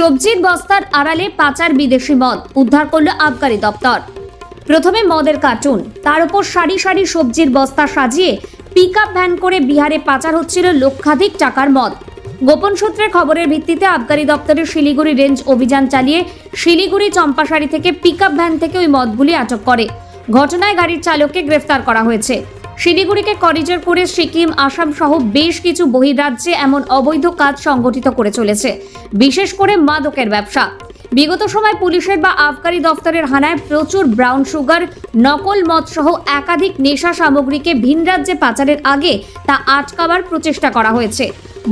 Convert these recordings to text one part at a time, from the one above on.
সবজির বস্তার আড়ালে পাচার বিদেশি মদ উদ্ধার করল আবগারি দপ্তর। প্রথমে মদের কার্টুন, তার উপর সারি সারি সবজির বস্তা সাজিয়ে পিক ভ্যান করে বিহারে পাচার হচ্ছিল লক্ষাধিক টাকার মদ। গোপন সূত্রে খবরের ভিত্তিতে আবগারি দপ্তরের শিলিগুড়ি রেঞ্জ অভিযান চালিয়ে শিলিগুড়ি চম্পাশাড়ি থেকে পিক ভ্যান থেকে ওই মদগুলি আটক করে। ঘটনায় গাড়ির চালককে গ্রেফতার করা হয়েছে। শিলিগুড়িকে করিডোর করে সিকিম, আসাম সহ বেশ কিছু বহিরাজ্যে এমন অবৈধ কাজ সংগঠিত করে চলেছে, বিশেষ করে মাদকের ব্যবসা। বিগত সময় পুলিশের বা আবকারি দফতরের হানায় প্রচুর ব্রাউন সুগার, নকল মদ সহ একাধিক নেশা সামগ্রীকে ভিন রাজ্যে পাচারের আগে তা আটকাবার প্রচেষ্টা করা হয়েছে।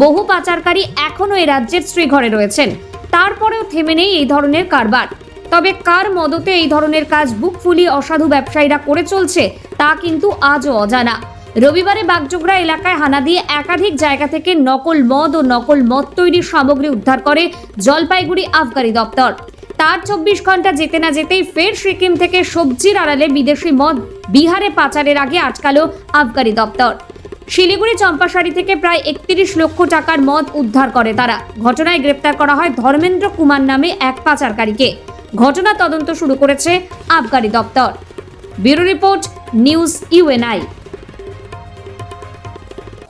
বহু পাচারকারী এখনও এ রাজ্যের শ্রীঘরে রয়েছেন। তারপরেও থেমে নেই এই ধরনের কারবার। তবে কার মদতে এই ধরনের কাজ বুক ফুলিয়ে অসাধু ব্যবসায়ীরা করে চলছে, তা কিন্তু আজও অজানা। রবিবারে বাগডোগরা এলাকায় হানা দিয়ে একাধিক জায়গা থেকে নকল মদ ও নকল মদ তৈরির সামগ্রী উদ্ধার করে জলপাইগুড়ি আবগারি দপ্তর। তার চব্বিশ ঘণ্টা যেতে না যেতেই ফের সিকিম থেকে সবজির আড়ালে বিদেশি মদ বিহারে পাচারের আগে আটকালো আবগারি দপ্তর। শিলিগুড়ি চম্পাশাড়ি থেকে প্রায় একত্রিশ লক্ষ টাকার মদ উদ্ধার করে তারা। ঘটনায় গ্রেপ্তার করা হয় ধর্মেন্দ্র কুমার নামে এক পাচারকারীকে। ঘটনা তদন্ত শুরু করেছে আবগারি দপ্তর। Bureau report, news UNI.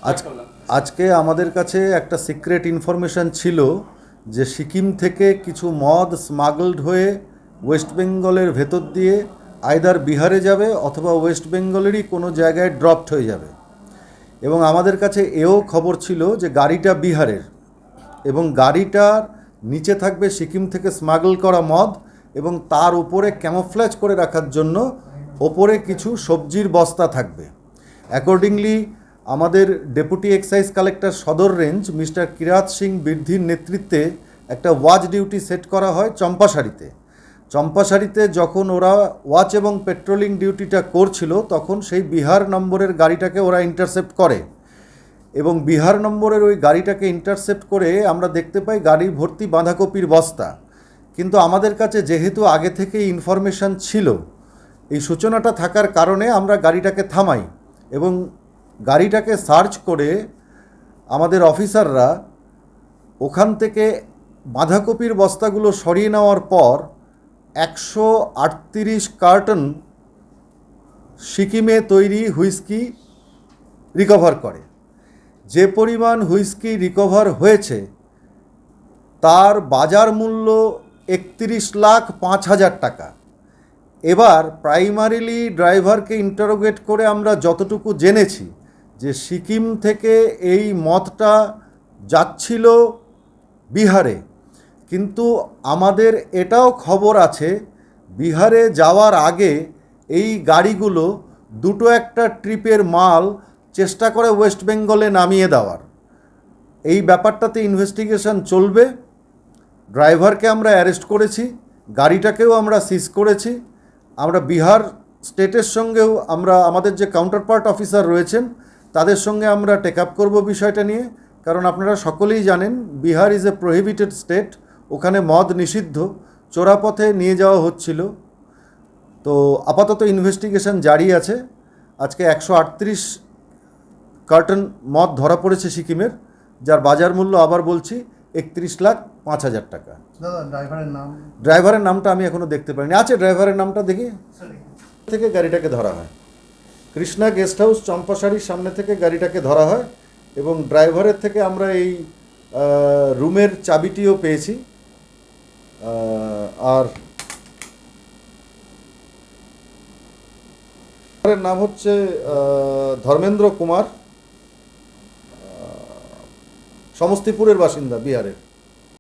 আজ, আজকে আমাদের কাছে একটা সিক্রেট ইনফরমেশন ছিল যে সিকিম থেকে কিছু মদ স্মাগলড হয়ে ওয়েস্ট বেঙ্গলের ভেতর দিয়ে আয়দার বিহারে যাবে অথবা ওয়েস্ট বেঙ্গলেরই কোনো জায়গায় ড্রপড হয়ে যাবে। এবং আমাদের কাছে এও খবর ছিল যে গাড়িটা বিহারের এবং গাড়িটার নিচে থাকবে সিকিম থেকে স্মাগল করা মদ এবং তার উপরে ক্যামোফ্ল্যাজ করে রাখার জন্য ওপরে কিছু সবজির বস্তা থাকবে। অ্যাকর্ডিংলি আমাদের deputy excise collector Sadar range mister Kirat Singh বৃদ্ধির নেতৃত্বে একটা ওয়াচ ডিউটি সেট করা হয় চম্পাশাড়িতে। চম্পাশাড়িতে যখন ওরা ওয়াচ এবং পেট্রোলিং ডিউটিটা করছিল, তখন সেই বিহার নম্বরের গাড়িটাকে ওরা ইন্টারসেপ্ট করে এবং বিহার নম্বরের ওই গাড়িটাকে ইন্টারসেপ্ট করে আমরা দেখতে পাই গাড়ি ভর্তি বাঁধাকপির বস্তা। কিন্তু আমাদের কাছে যেহেতু আগে থেকেই ইনফরমেশান ছিল, এই সূচনাটা থাকার কারণে আমরা গাড়িটাকে থামাই এবং গাড়িটাকে সার্চ করে আমাদের অফিসাররা ওখান থেকে বাঁধাকপির বস্তাগুলো সরিয়ে নেওয়ার পর একশো আটত্রিশ কার্টন সিকিমে তৈরি হুইস্কি রিকভার করে। যে পরিমাণ হুইস্কি রিকভার হয়েছে, তার বাজার মূল্য একত্রিশ লাখ পাঁচ হাজার টাকা। এবার প্রাইমারিলি ড্রাইভারকে ইন্টারোগেট করে আমরা যতটুকু জেনেছি যে সিকিম থেকে এই মদটা যাচ্ছিল বিহারে। কিন্তু আমাদের এটাও খবর আছে, বিহারে যাওয়ার আগে এই গাড়িগুলো দুটো একটা ট্রিপের মাল চেষ্টা করে ওয়েস্ট বেঙ্গলে নামিয়ে দেওয়ার। এই ব্যাপারটাতে ইনভেস্টিগেশন চলবে। ড্রাইভারকে আমরা অ্যারেস্ট করেছি, গাড়িটাকেও আমরা সিজ করেছি, আমরা বিহার স্টেটের সঙ্গেও আমরা, আমাদের যে কাউন্টার পার্ট অফিসার রয়েছেন, তাদের সঙ্গে আমরা টেক আপ করব বিষয়টা নিয়ে। কারণ আপনারা সকলেই জানেন, Bihar is a prohibited state ওখানে মদ নিষিদ্ধ চোরাপথে নিয়ে যাওয়া হচ্ছিল। তো আপাতত ইনভেস্টিগেশন জারি আছে। আজকে একশো আটত্রিশ কার্টন মদ ধরা পড়েছে সিকিমের, যার বাজার মূল্য আবার বলছি একত্রিশ লাখ পাঁচ হাজার টাকা। ড্রাইভারের নাম? ড্রাইভারের নামটা আমি এখনও দেখতে পাইনি। আছে ড্রাইভারের নামটা দেখি। থেকে গাড়িটাকে ধরা হয়। কৃষ্ণা গেস্ট হাউস চম্পাশাড়ির সামনে থেকে গাড়িটাকে ধরা হয় এবং ড্রাইভারের থেকে আমরা এই রুমের চাবিটিও পেয়েছি। আর নাম হচ্ছে ধর্মেন্দ্র কুমার। সমস্তিপুরের বাসিন্দা বিহারের।